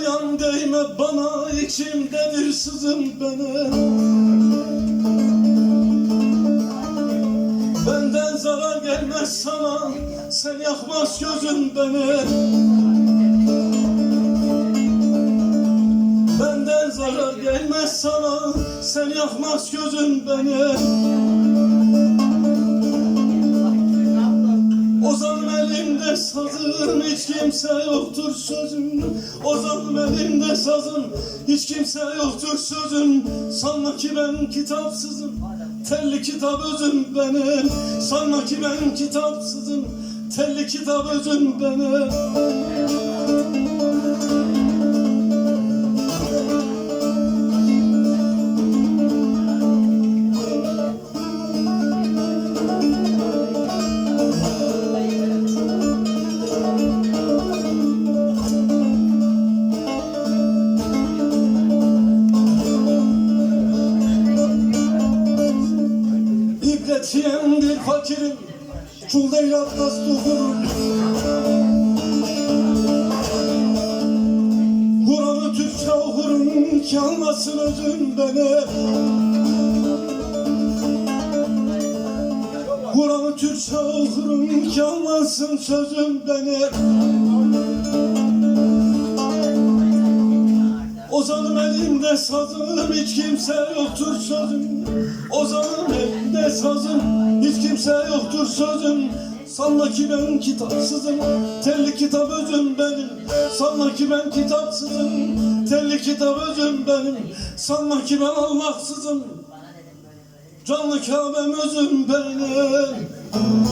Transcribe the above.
Yaralıyam değme bana içimdedir sızım benim Benden zarar gelmez sana Sen yakmaz gözün beni. Benden zarar gelmez sana Sen yakmaz gözün beni sazım hiç kimse yoktur sözüm. Ozanım elimde sazım hiç kimse yoktur sözüm. Sanma ki ben kitapsızım telli kitap özüm benim. Sanma ki ben kitapsızım telli kitap özüm benim Bir fakirim Kul değil atlas duhurum Kur'an'ı Türkçe okurum ki anlasın özüm beni. Kur'an'ı Türkçe okurum ki anlasın sözüm beni Ozanım elimde sazım hiç kimse yoktur sözüm. Ozanım elimde sazım hiç kimse yoktur sözüm. Sanma ki ben kitapsızım telli kitap özüm benim. Sanma ki ben kitapsızım telli kitap özüm benim. Sanma ki ben Allahsızım canlı Kabe'm özüm benim